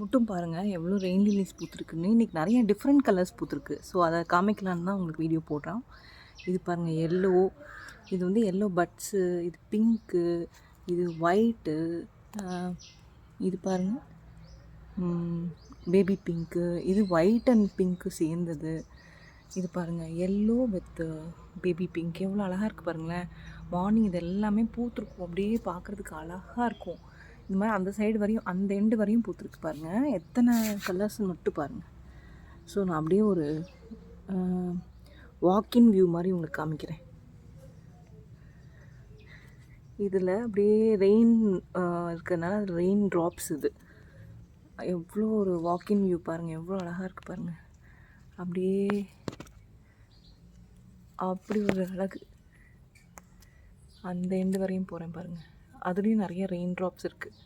மட்டும் பாருங்கள் எவ்வளோ ரெயின் லில்லிஸ் பூத்துருக்குன்னு. இன்றைக்கி நிறைய டிஃப்ரெண்ட் கலர்ஸ் பூத்துருக்கு. ஸோ அதை காமிக்கலான்னு தான் உங்களுக்கு வீடியோ போடுறான் இது பாருங்கள் எல்லோ இது வந்து எல்லோ பட்ஸு இது பிங்க்கு இது ஒயிட்டு இது பாருங்கள் பேபி பிங்க்கு இது ஒயிட் அண்ட் பிங்க்கு சேர்ந்தது. இது பாருங்கள் எல்லோ வித் பேபி பிங்க் எவ்வளோ அழகாக இருக்குது பாருங்களேன். மார்னிங் இது எல்லாமே பூத்துருக்கும். அப்படியே பார்க்குறதுக்கு அழகாக இருக்கும். இந்த மாதிரி அந்த சைடு வரையும் அந்த எண்டு வரையும் பூத்துருக்கு பாருங்கள் எத்தனை கலர்ஸ் மட்டும் பாருங்கள் ஸோ நான் அப்படியே ஒரு வாக்கின் வியூ மாதிரி உங்களுக்கு காமிக்கிறேன். இதில் அப்படியே ரெயின் இருக்கிறதுனால அது ரெயின் ட்ராப்ஸ் இது. எவ்வளோ ஒரு வாக்கின் வியூ பாருங்கள் எவ்வளோ அழகாக இருக்குது பாருங்கள் அப்படியே அப்படி ஒரு அழகு. அந்த எண்டு வரையும் போகிறேன் பாருங்கள் அதுலேயும் நிறைய ரெயின் ட்ராப்ஸ் இருக்குது